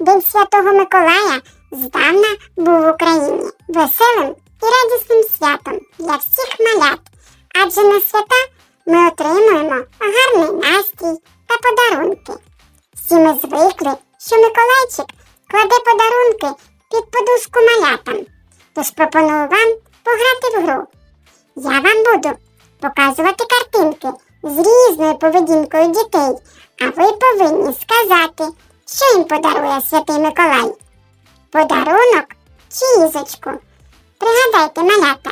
День Святого Миколая здавна був в Україні веселим і радісним святом для всіх малят, адже на свята ми отримуємо гарний настрій та подарунки. Всі ми звикли, що Миколайчик кладе подарунки під подушку малятам, тож пропоную вам пограти в гру. Я вам буду показувати картинки з різною поведінкою дітей, а ви повинні сказати, що їм подарує Святий Миколай. Подарунок чи різочку. Пригадайте, малята,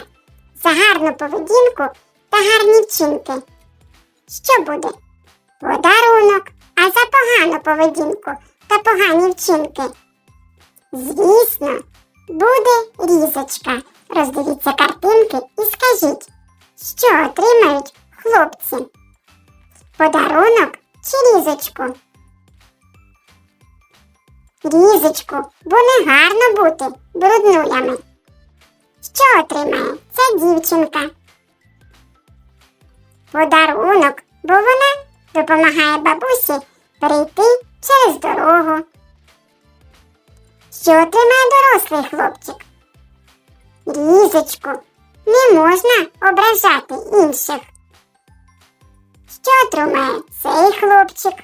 за гарну поведінку та гарні вчинки. Що буде? Подарунок, а за погану поведінку та погані вчинки. Звісно, буде різочка. Роздивіться картинки і скажіть, що отримають хлопці? Подарунок чи різочку? Різочку, бо не гарно бути бруднулями. Що отримає ця дівчинка? Подарунок, бо вона допомагає бабусі перейти через дорогу. Що отримає дорослий хлопчик? Різочку, не можна ображати інших. Що отримає цей хлопчик?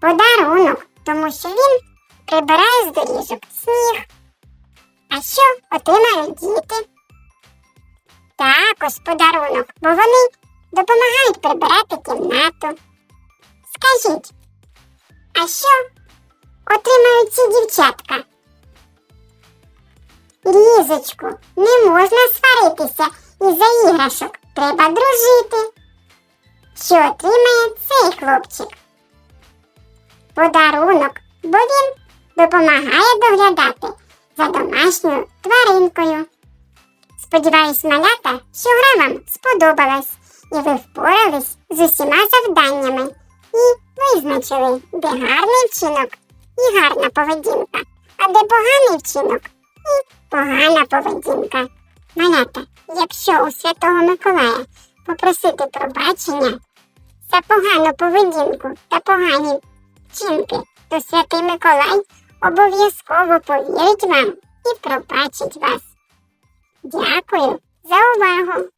Подарунок, тому що він прибирає з доріжок сніг. А що отримають діти? Також подарунок, бо вони допомагають прибирати кімнату. Скажіть, а що отримають ці дівчатка? Різочку, не можна сваритися із-за іграшок. Треба дружити. Що отримає цей хлопчик? Подарунок, бо він допомагає доглядати за домашньою тваринкою. Сподіваюсь, малята, що гра вам сподобалась, і ви впорались з усіма завданнями і визначили, де гарний вчинок і гарна поведінка, а де поганий вчинок і погана поведінка. Малята, якщо у Святого Миколая попросити пробачення за погану поведінку та погані вчинки, то Святий Миколай обов'язково повірить вам і пробачить вас. Дякую за увагу!